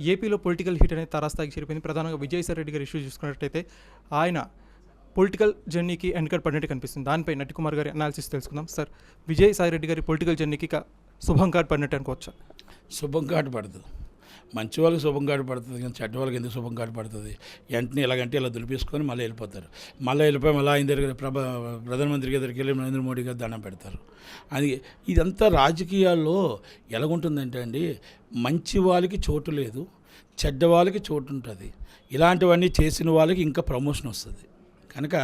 ఏపీలో political heat అనేది తారాస్థాయికి చేరిపోయింది. ప్రధానంగా విజయసాయి రెడ్డి గారి ఇష్యూ చూసుకున్నట్టయితే ఆయన పొలిటికల్ జర్నీకి ఎన్నికలు పడినట్టు కనిపిస్తుంది. దానిపై నటికుమార్ గారి అనాలిసిస్ తెలుసుకుందాం. సార్ విజయసాయి రెడ్డి గారి పొలిటికల్ జర్నీకి శుభం కార్డ్ పడినట్టు అనుకోవచ్చా? శుభం కాటు పడదు. మంచి వాళ్ళకి శుభం కాటు పడుతుంది కానీ చెడ్డ వాళ్ళకి ఎందుకు శుభం కాటు పడుతుంది? వెంటనే ఇలాగంటే ఇలా దులిపేసుకొని మళ్ళీ వెళ్ళిపోతారు. మళ్ళీ వెళ్ళిపోయి మళ్ళీ ఆయన దగ్గర ప్రభ ప్రధానమంత్రి దగ్గరికి వెళ్ళి నరేంద్ర మోడీ గారు దండం పెడతారు. అది ఇదంతా రాజకీయాల్లో ఎలాగుంటుందంటే అండి మంచి వాళ్ళకి చోటు లేదు చెడ్డ వాళ్ళకి చోటు ఉంటుంది. ఇలాంటివన్నీ చేసిన వాళ్ళకి ఇంకా ప్రమోషన్ వస్తుంది. కనుక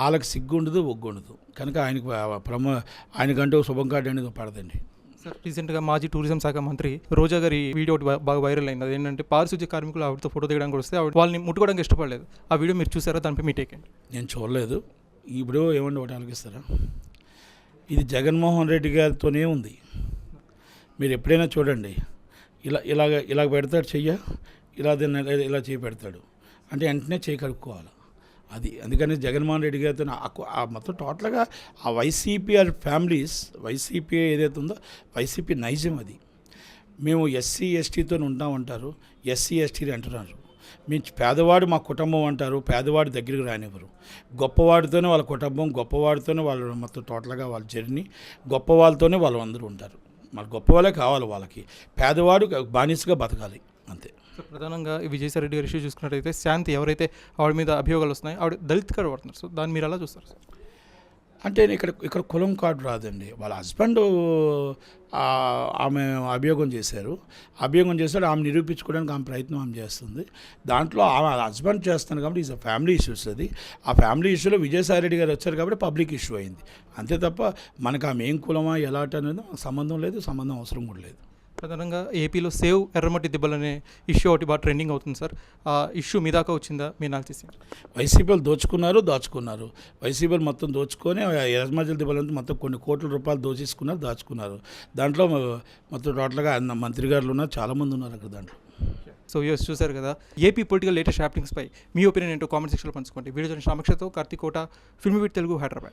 వాళ్ళకి సిగ్గు ఉండదు ఒగ్గు ఉండదు కనుక ఆయనకు ప్రమో ఆయనకంటూ శుభం కార్డు అనేది పడదండి. సార్ రీసెంట్గా మాజీ టూరిజం శాఖ మంత్రి రోజా గారి వీడియో ఒకటి బాగా వైరల్ అయింది. ఏంటంటే పారిశుద్ధ్య కార్మికులు ఆవిడతో ఫోటో దిగడానికి వస్తే ఆవిడ వాళ్ళని ముట్టుకోవడానికి ఇష్టపడలేదు. ఆ వీడియో మీరు చూసారా? దానిపై మీ టేక్ నేను చూడలేదు. ఇప్పుడు ఏమండి ఒకటి ఆలోచిస్తారా? ఇది జగన్మోహన్ రెడ్డి గారితోనే ఉంది. మీరు ఎప్పుడైనా చూడండి. ఇలా ఇలాగ ఇలా పెడతాడు చెయ్య ఇలా దీన్ని ఇలా- ఇలా చేయి పెడతాడు. అంటే వెంటనే చేయి కడుక్కోవాలి. అది అందుకని జగన్మోహన్ రెడ్డి గారితో ఆ మొత్తం టోటల్గా ఆ వైసీపీ ఆర్ ఫ్యామిలీస్ వైసీపీ ఏదైతే ఉందో వైసీపీ నైజం అది. మేము ఎస్సీ ఎస్టీతో ఉంటామంటారు ఎస్సీ ఎస్టీ అంటున్నారు. మీ పేదవాడు మా కుటుంబం అంటారు పేదవాడి దగ్గరికి రానివ్వరు. గొప్పవాడితోనే వాళ్ళ కుటుంబం గొప్పవాడితోనే వాళ్ళు మొత్తం టోటల్గా వాళ్ళ జర్నీ గొప్ప వాళ్ళతోనే వాళ్ళు అందరూ ఉంటారు. మరి గొప్ప వాళ్ళే కావాలి వాళ్ళకి. పేదవాడు బానిసగా బతకాలి. సో ప్రధానంగా ఈ విజయసాయి గారి ఇష్యూ చూసుకున్నట్టయితే శాంతి ఎవరైతే ఆవిడ మీద అభియోగాలు వస్తున్నాయి ఆవిడ దళిత్ కార్డు పడుతున్నారు సో దాన్ని మీరు ఎలా చూస్తారు సార్? అంటే ఇక్కడ ఇక్కడ కులం కార్డు రాదండి. వాళ్ళ హస్బెండ్ ఆమె అభియోగం చేశారు. అభియోగం చేశాడు ఆమె నిరూపించుకోవడానికి ఆమె ప్రయత్నం ఆమె చేస్తుంది. దాంట్లో ఆమె హస్బెండ్ చేస్తాను కాబట్టి ఈజ్ అ ఫ్యామిలీ ఇష్యూస్ అది. ఆ ఫ్యామిలీ ఇష్యూలో విజయసాయిరెడ్డి గారు వచ్చారు కాబట్టి పబ్లిక్ ఇష్యూ అయింది. అంతే తప్ప మనకు ఆమె ఏం కులమా ఎలాంటి అనేది సంబంధం లేదు సంబంధం అవసరం కూడా లేదు. ప్రధానంగా ఏపీలో సేవ్ ఎర్రమట్టి దిబ్బలు అనే ఇష్యూ ఒకటి బాగా ట్రెండింగ్ అవుతుంది సార్. ఆ ఇష్యూ మీ దాకా వచ్చిందా? మీ అనాలిసిస్ ఏంటి? వైసీపీలు దోచుకున్నారు దాచుకున్నారు. వైసీపీలు మొత్తం దోచుకొని యజమాజల దిబ్బలంతా మొత్తం కొన్ని కోట్ల రూపాయలు దోచేసుకున్నారు దాచుకున్నారు. దాంట్లో మొత్తం టోటల్గా అన్న మంత్రి గారులు ఉన్నారు చాలామంది ఉన్నారు అక్కడ దాంట్లో. సో యూఎస్ చూశారు కదా. ఏపీ పొలిటికల్ లేటెస్ట్ హ్యాపింగ్స్ పై మీ ఒపీనియన్ ఏంటో కామెంట్ సెక్షన్లో పంచుకోండి. వీడియో చూసిన సమక్షతో కార్తీక్ కోట ఫిల్మ్ విత్ తెలుగు హైదరాబాద్